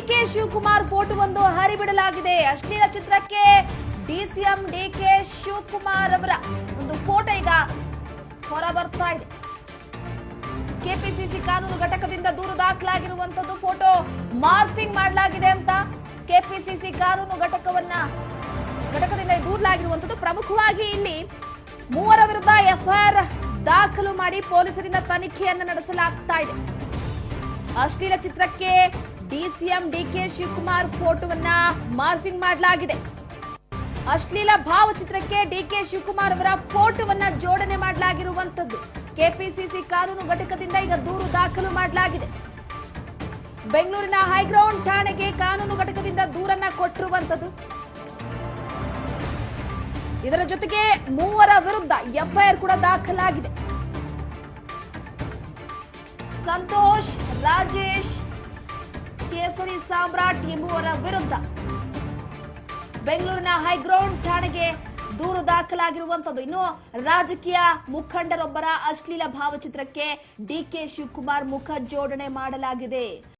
DK Shivakumar photo ಒಂದು ಹರಿಬಿಡಲಾಗಿದೆ. ಅಶ್ಲೀಲ ಚಿತ್ರಕ್ಕೆ ಡಿಸಿಎಂ ಡಿಕೆ ಶಿವಕುಮಾರ್ ಅವರ ಒಂದು ಫೋಟೋ ಈಗ ಹೊರ ಬರ್ತಾ ಇದೆ. ಕೆಪಿಸಿಸಿ ಕಾನೂನು ಘಟಕದಿಂದ ದೂರು ದಾಖಲಾಗಿರುವಂತದ್ದು ಫೋಟೋ ಮಾರ್ಫಿಂಗ್ ಮಾಡಲಾಗಿದೆ ಅಂತ ಕೆಪಿಸಿಸಿ ಕಾನೂನು ಘಟಕವನ್ನ ಘಟಕದಿಂದ ದೂರಲಾಗಿರುವಂತದ್ದು. ಪ್ರಮುಖವಾಗಿ ಇಲ್ಲಿ ಮೂವರ ವಿರುದ್ಧ ಎಫ್ಐಆರ್ ದಾಖಲು ಮಾಡಿ ಪೊಲೀಸರಿಂದ ತನಿಖೆಯನ್ನು ನಡೆಸಲಾಗ್ತಾ ಇದೆ. ಅಶ್ಲೀಲ ಚಿತ್ರಕ್ಕೆ ಡಿಸಿಎಂ ಡಿಕೆ ಶಿವಕುಮಾರ್ ಫೋಟೋವನ್ನ ಮಾರ್ಫಿಂಗ್ ಮಾಡಲಾಗಿದೆ. ಅಶ್ಲೀಲ ಭಾವಚಿತ್ರಕ್ಕೆ ಡಿಕೆ ಶಿವಕುಮಾರ್ ಅವರ ಫೋಟೋವನ್ನ ಜೋಡಣೆ ಮಾಡಲಾಗಿರುವಂತದ್ದು ಕೆಪಿಸಿಸಿ ಕಾನೂನು ಘಟಕದಿಂದ ಈಗ ದೂರು ದಾಖಲು ಮಾಡಲಾಗಿದೆ. ಬೆಂಗಳೂರಿನ ಹೈಗ್ರೌಂಡ್ ಠಾಣೆಗೆ ಕಾನೂನು ಘಟಕದಿಂದ ದೂರನ್ನ ಕೊಟ್ಟಿರುವಂತದ್ದು ಇದರ ಜೊತೆಗೆ ಮೂವರ ವಿರುದ್ಧ ಎಫ್ಐಆರ್ ಕೂಡ ದಾಖಲಾಗಿದೆ. ಸಂತೋಷ್, ರಾಜೇಶ್ ಕೇಸರಿ ಸಾಮ್ರಾಟ್ ಎಂಬುವರ ವಿರುದ್ಧ. ಬೆಂಗಳೂರಿನ ಹೈಗ್ರೌಂಡ್ ಠಾಣೆಗೆ ದೂರು ದಾಖಲಾಗಿರುವಂತದ್ದು ಇನ್ನು ರಾಜಕೀಯ ಮುಖಂಡರೊಬ್ಬರ ಅಶ್ಲೀಲ ಭಾವಚಿತ್ರಕ್ಕೆ ಡಿಕೆ ಶಿವಕುಮಾರ್ ಮುಖ ಜೋಡಣೆ ಮಾಡಲಾಗಿದೆ.